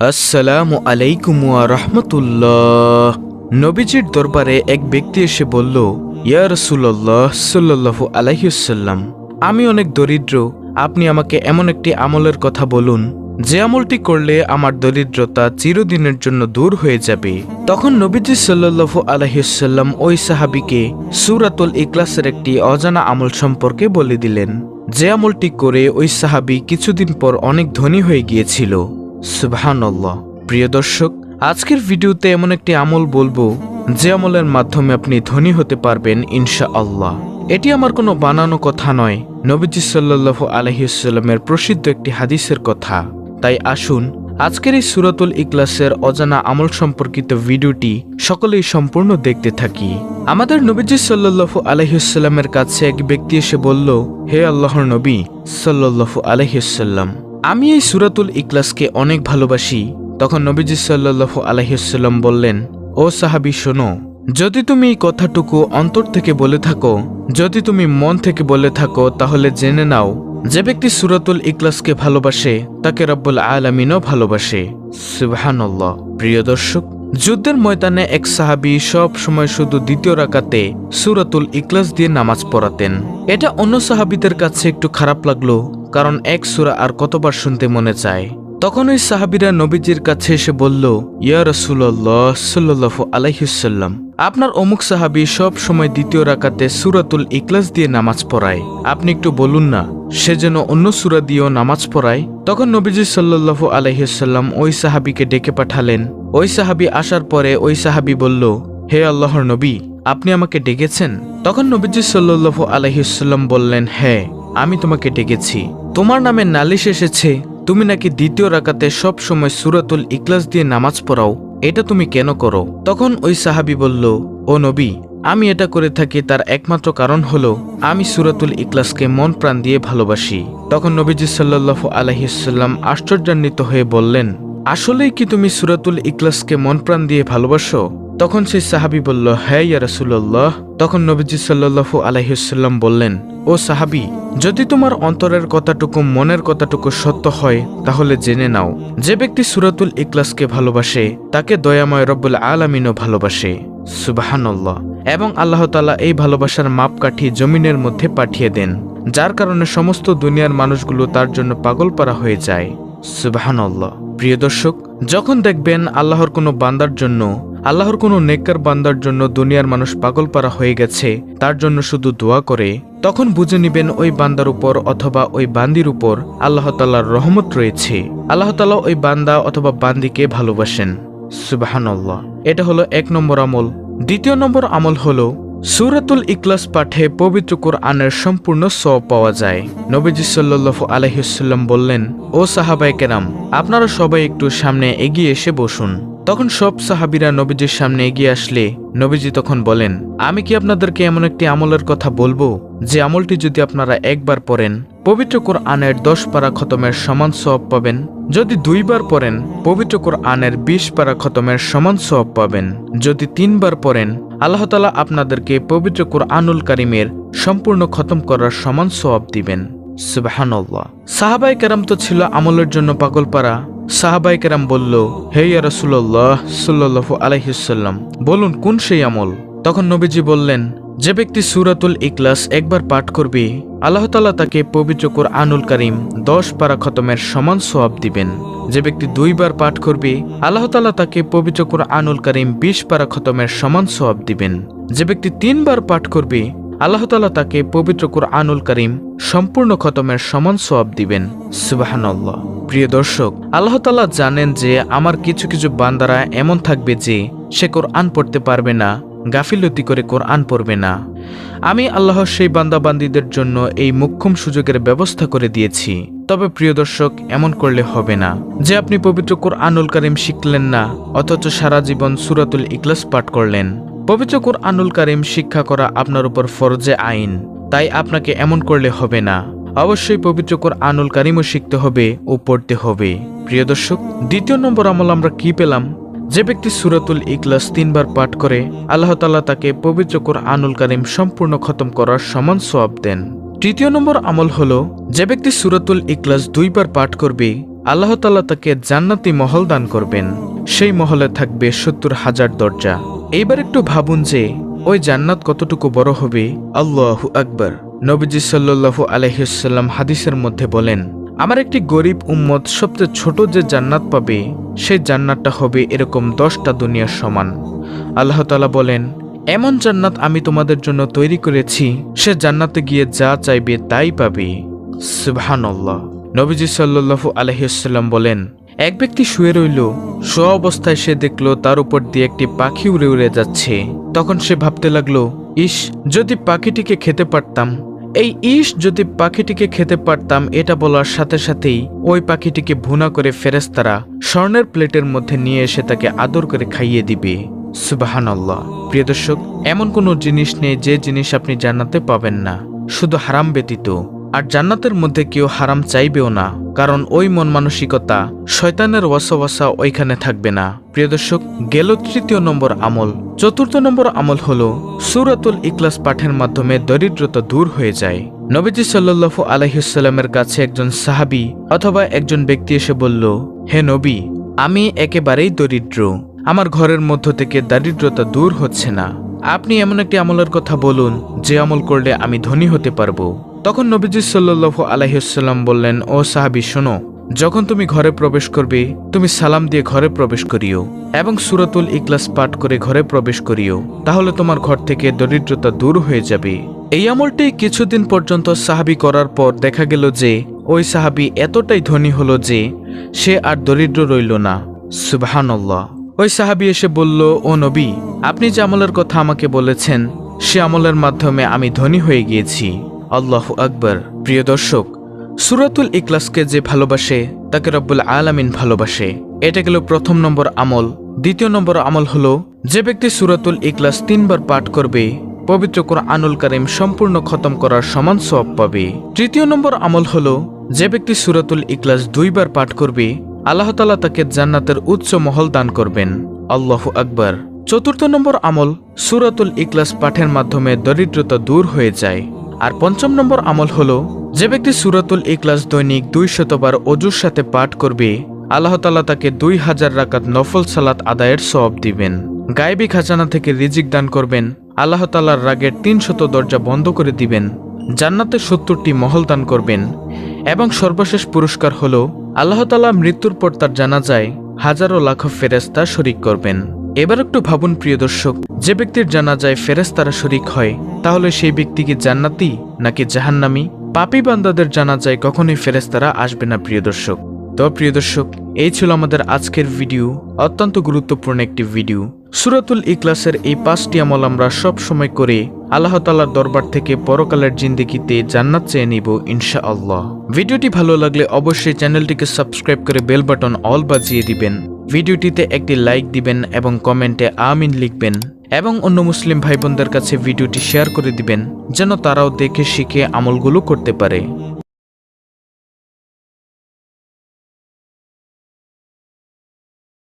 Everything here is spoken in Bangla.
আসসালামু আলাইকুম রহমতুল্লাহ। নবীজির দরবারে এক ব্যক্তি এসে বলল, ইয়া রসুল্লাহ সাল্লাল্লাহু আলাইসাল্লাম আমি অনেক দরিদ্র, আপনি আমাকে এমন একটি আমলের কথা বলুন, যে আমলটি করলে আমার দরিদ্রতা চিরদিনের জন্য দূর হয়ে যাবে। তখন নবীজি সাল্লাল্লাহু আলহিসাল্লাম ওই সাহাবিকে সুরাতুল ইকলাসের একটি অজানা আমল সম্পর্কে বলে দিলেন, যে আমলটি করে ওই সাহাবি কিছুদিন পর অনেক ধনী হয়ে গিয়েছিল। সুবহানাল্লাহ। প্রিয় দর্শক, আজকের ভিডিওতে এমন একটি আমল বলব, যে আমলের মাধ্যমে আপনি ধনী হতে পারবেন ইনশা আল্লাহ এটি আমার কোনো বানানো কথা নয়, নবীজি সাল্লাল্লাহু আলহিসাল্লামের প্রসিদ্ধ একটি হাদিসের কথা। তাই আসুন, আজকের এই সুরাতুল ইকলাসের অজানা আমল সম্পর্কিত ভিডিওটি সকলেই সম্পূর্ণ দেখতে থাকি। আমাদের নবীজি সাল্লাল্লাহু আলহিসাল্লামের কাছে এক ব্যক্তি এসে বলল, হে আল্লাহর নবী সাল্লাল্লাহু আলহিসাল্লাম আমি এই সুরাতুল ইকলাসকে অনেক ভালোবাসি। তখন নবীজি সাল্লাহ আলহিসাল্লাম বললেন, ও সাহাবি, শোনো, যদি তুমি এই কথাটুকু অন্তর থেকে বলে থাকো, যদি তুমি মন থেকে বলে থাকো, তাহলে জেনে নাও, যে ব্যক্তি সুরাতুল ইকলাসকে ভালোবাসে, তাকে রব্বুল আলমিনও ভালোবাসে। সুবাহান্লাহ প্রিয় দর্শক যুদ্ধের ময়দানে এক সাহাবি সব সময় শুধু দ্বিতীয় রাকাতে সুরাতুল ইকলাস দিয়ে নামাজ পড়াতেন। এটা অন্য সাহাবিদের কাছে একটু খারাপ লাগল, কারণ এক সুরা আর কতবার শুনতে মনে চায়। তখন ওই সাহাবিরা নবীজির কাছে এসে বলল, ইয়া রসুল্লাহ সাল্লাহ আলাইসাল্লাম আপনার অমুক সাহাবি সব সময় দ্বিতীয় রাকাতে সুরাতুল ইকলাস দিয়ে নামাজ পড়ায়। আপনি একটু বলুন না, সে যেন অন্য সুরা দিয়েও নামাজ পড়ায়? তখন নবীজি সাল্লাহ আলাইসাল্লাম ওই সাহাবিকে ডেকে পাঠালেন ওই সাহাবি আসার পরে ওই সাহাবি বলল, হে আল্লাহর নবী, আপনি আমাকে ডেকেছেন? তখন নবীজি সাল্লাহ আলাইসাল্লাম বললেন হ্যাঁ আমি তোমাকে ডেকেছি। তোমার নামে নালিশ এসেছে, তুমি নাকি দ্বিতীয় রাকাতে সব সময় সুরাতুল ইকলাস দিয়ে নামাজ পড়াও, এটা তুমি কেন করো? তখন ওই সাহাবি বলল, ও নবী, আমি এটা করে থাকি তার একমাত্র কারণ হলো, আমি সুরাতুল ইকলাসকে মন প্রাণ দিয়ে ভালোবাসি। তখন নবীজি সাল্লাহ আলহিসাল্লাম আশ্চর্যান্বিত হয়ে বললেন আসলেই কি তুমি সুরাতুল ইকলাসকে মন প্রাণ দিয়ে ভালোবাসো? তখন সেই সাহাবি বলল হ্যাঁ ইয়া রাসুল্লাহ তখন নবীজি সাল্লাহু আলহিসাল্লাম বললেন, ও সাহাবি, যদি তোমার অন্তরের কথাটুকু মনের কথাটুকু সত্য হয়, তাহলে জেনে নাও, যে ব্যক্তি সুরাতুল ইকলাসকে ভালোবাসে, তাকে দয়াময় রব্বুল আলমিনও ভালোবাসে। সুবাহান্লাহ এবং আল্লাহ তালা এই ভালোবাসার মাপকাঠি জমিনের মধ্যে পাঠিয়ে দেন, যার কারণে সমস্ত দুনিয়ার মানুষগুলো তার জন্য পাগল পারা হয়ে যায়। সুবাহান্লাহ প্রিয় দর্শক, যখন দেখবেন আল্লাহর কোনো বান্দার জন্য, আল্লাহর কোনো নেককার বান্দার জন্য দুনিয়ার মানুষ পাগল পারা হয়ে গেছে, তার জন্য শুধু দোয়া করে, তখন বুঝে নিবেন ওই বান্দার উপর অথবা ওই বান্দির উপর আল্লাহ তাল্লাহর রহমত রয়েছে। আল্লাহ তালা ওই বান্দা অথবা বান্দিকে ভালোবাসেন। সুবাহান্লাহ এটা হলো এক নম্বর আমল। দ্বিতীয় নম্বর আমল হলো সুরাতুল ইকলাস পাঠে পবিত্র কোরআনের সম্পূর্ণ স পাওয়া যায়। নবীজি সাল্লু আলহিসাল্লাম বললেন, ও সাহাবাই কেরাম, আপনারা সবাই একটু সামনে এগিয়ে এসে বসুন। তখন সব সাহাবিরা নবীজির সামনে এগিয়ে আসলে, নবীজি তখন বলেন, আমি কি আপনাদেরকে এমন একটি আমলের কথা বলব? যে আমলটি যদি আপনারা একবার পড়েন পবিত্র কোরআনের দশ পারা খতমের সমান সব পাবেন। যদি দুইবার পড়েন, পবিত্র কোরআনের বিশ পারা খতমের সমান সব পাবেন। যদি তিনবার পড়েন, আল্লাহ তালা আপনাদেরকে পবিত্র কোরআনুল কারিমের সম্পূর্ণ খতম করার সমান সব দিবেন। সুবাহান্লাহ সাহাবাই কেরাম তো ছিল আমলের জন্য পাগল পারা সাহাবাই কেরাম বলল, হে রসুল্লাহ সাল্লাহ আলহিসাল্লাম বলুন কোন সেই আমল? তখন নবীজি বললেন যে ব্যক্তি সুরাতুল ইকলাস একবার পাঠ করবে, আল্লাহ তালা তাকে পবিত্র আনুল করিম দশ পারা খতমের সমান সোয়াব দিবেন। যে ব্যক্তি দুইবার পাঠ করবে, আল্লাহ তালা তাকে পবিত্র আনুল করিম বিশ পারা খতমের সমান সোয়াব দিবেন। যে ব্যক্তি তিনবার পাঠ করবে, আল্লাহ তালা তাকে পবিত্র আনুল করিম সম্পূর্ণ খতমের সমান সোয়াব দিবেন। সুবাহান্লাহ প্রিয় দর্শক, আল্লাহ তালা জানেন যে আমার কিছু কিছু বান্দারা এমন থাকবে যে সে কোরআন পড়তে পারবে না গাফিলতি করে কোরআন পড়বে না। আমি আল্লাহর সেই বান্দাবান্দিদের জন্য এই মুখ্যম সুযোগের ব্যবস্থা করে দিয়েছি। তবে প্রিয় দর্শক, এমন করলে হবে না। যে আপনি পবিত্র কোরআনুল কারিম শিখলেন না, অথচ সারা জীবন সুরাতুল ইকলাস পাঠ করলেন। পবিত্র কোরআনুল কারিম শিক্ষা করা আপনার উপর ফরজে আইন। তাই আপনাকে এমন করলে হবে না। অবশ্যই পবিত্র কোরআনুল কারিমও শিখতে হবে ও পড়তে হবে। প্রিয় দর্শক, দ্বিতীয় নম্বর আমল আমরা কি পেলাম? যে ব্যক্তি সুরাতুল ইকলাস তিনবার পাঠ করে, আল্লাহ তাল্লাহ তাকে পবিত্র আনুল কারিম সম্পূর্ণ খতম করার সমান সোয়াব দেন। তৃতীয় নম্বর আমল হল, যে ব্যক্তি সুরাতুল ইকলাস দুইবার পাঠ করবে, আল্লাহ তালা তাকে জান্নাতি মহল দান করবেন। সেই মহলে থাকবে সত্তর হাজার দরজা। এইবার একটু ভাবুন যে, ওই জান্নাত কতটুকু বড় হবে? আল্লাহু আকবর। নবীজি সাল্লু আলহিসাল্লাম হাদিসের মধ্যে বলেন আমার একটি গরিব উম্মত সবচেয়ে ছোট যে জান্নাত পাবে সেই জান্নাতটা হবে এরকম দশটা দুনিয়ার সমান। আল্লাহ তালা বলেন, এমন জান্নাত আমি তোমাদের জন্য তৈরি করেছি, সে জান্নাতে গিয়ে যা চাইবে তাই পাবে। সুবহানাল্লাহ। নবীজি সাল্লু আলহিসাল্লাম বলেন, এক ব্যক্তি শুয়ে রইল শোয়া অবস্থায় সে দেখল তার উপর দিয়ে একটি পাখি উড়ে উড়ে যাচ্ছে। তখন সে ভাবতে লাগল ইস যদি পাখিটিকে খেতে পারতাম এই ইস যদি পাখিটিকে খেতে পারতাম, এটা বলার সাথে সাথেই ওই পাখিটিকে ভুনা করে ফেরেস্তারা স্বর্ণের প্লেটের মধ্যে নিয়ে এসে তাকে আদর করে খাইয়ে দিবে। সুবাহান্লাহ প্রিয় দর্শক, এমন কোনো জিনিস নেই যে জিনিস আপনি জান্নাতে পাবেন না। শুধু হারাম ব্যতীত। আর জান্নাতের মধ্যে কেউ হারাম চাইবেও না। কারণ ওই মন মানসিকতা শয়তানের ওয়াসা ওইখানে থাকবে না। প্রিয় দর্শক, গেল তৃতীয় নম্বর আমল। চতুর্থ নম্বর আমল হল সুরাতুল ইকলাস পাঠের মাধ্যমে দরিদ্রতা দূর হয়ে যায়। নবীজি সাল্লু আলহিসাল্লামের কাছে একজন সাহাবি অথবা একজন ব্যক্তি এসে বলল, হে নবী, আমি একেবারেই দরিদ্র। আমার ঘরের মধ্য থেকে দারিদ্রতা দূর হচ্ছে না। আপনি এমন একটি আমলের কথা বলুন, যে আমল করলে আমি ধনী হতে পারব। তখন নবীজি সাল্লু আলহিসাল্লাম বললেন, ও সাহাবি, শোনো, যখন তুমি ঘরে প্রবেশ করবে, তুমি সালাম দিয়ে ঘরে প্রবেশ করিও এবং সুরাতুল ইকলাস পাঠ করে ঘরে প্রবেশ করিও, তাহলে তোমার ঘর থেকে দরিদ্রতা দূর হয়ে যাবে। এই আমলটি কিছুদিন পর্যন্ত সাহাবি করার পর দেখা গেল যে, ওই সাহাবি এতটাই ধনী হলো যে, সে আর দরিদ্র রইল না। সুবাহান্লাহ ওই সাহাবি এসে বলল, ও নবী, আপনি যে আমলের কথা আমাকে বলেছেন, সে আমলের মাধ্যমে আমি ধনী হয়ে গিয়েছি। আল্লাহ আকবর। প্রিয় দর্শক, সুরাতুল ইকলাসকে যে ভালোবাসে, তাকে রব্বুল আলামিন ভালোবাসে। এটা গেল প্রথম নম্বর আমল। দ্বিতীয় নম্বর আমল হলো, যে ব্যক্তি সুরাতুল ইকলাস তিনবার পাঠ করবে, পবিত্র আনুল কারিম সম্পূর্ণ খতম করার সমান সব পাবে। তৃতীয় নম্বর আমল হলো, যে ব্যক্তি সুরাতুল ইকলাস দুইবার পাঠ করবে, আল্লাহ তালা তাকে জান্নাতের উচ্চ মহল দান করবেন। আল্লাহ আকবর। চতুর্থ নম্বর আমল, সুরাতুল ইকলাস পাঠের মাধ্যমে দরিদ্রতা দূর হয়ে যায়। আর পঞ্চম নম্বর আমল হলো, যে ব্যক্তি সুরাতুল ইকলাস দৈনিক দুই শতবার অজুর সাথে পাঠ করবে, আল্লাহ তালা তাকে দুই হাজার রাকাত নফল সালাত আদায়ের সব দিবেন। গায়েবী খাজানা থেকে রিজিক দান করবেন, আল্লাহ তালার রাগের তিন শত দরজা বন্ধ করে দিবেন, জান্নাতে সত্তরটি মহল দান করবেন, এবং সর্বশেষ পুরস্কার হল, আল্লাহ তালা মৃত্যুর পর তার জানা যায় হাজারো লাখ ফেরেস্তা শরিক করবেন। এবার একটু ভাবুন, প্রিয় দর্শক, যে ব্যক্তির জানা যায় ফেরেস্তারা শরিক হয়, তাহলে সেই ব্যক্তি কি জান্নাতি নাকি জাহান্নামি? পাপি বান্দাদের জানা যায় কখনোই ফেরেস্তারা আসবে না, প্রিয় দর্শক। তো, প্রিয় দর্শক, এই ছিল আমাদের আজকের ভিডিও, অত্যন্ত গুরুত্বপূর্ণ একটি ভিডিও। সুরাতুল ইকলাসের এই পাঁচটি আমল আমরা সব সময় করে আল্লাহ তালার দরবার থেকে পরকালের জিন্দিগিতে জান্নাত চেয়ে নিব ইনশা আল্লাহ ভিডিওটি ভালো লাগলে অবশ্যই চ্যানেলটিকে সাবস্ক্রাইব করে বেল বাটন অল বাজিয়ে দিবেন। ভিডিওটিতে একটি লাইক দিবেন এবং কমেন্টে আমিন লিখবেন এবং অন্য মুসলিম ভাই বোনদের কাছে ভিডিওটি শেয়ার করে দিবেন, যেন তারাও দেখে শিখে আমলগুলো করতে পারে।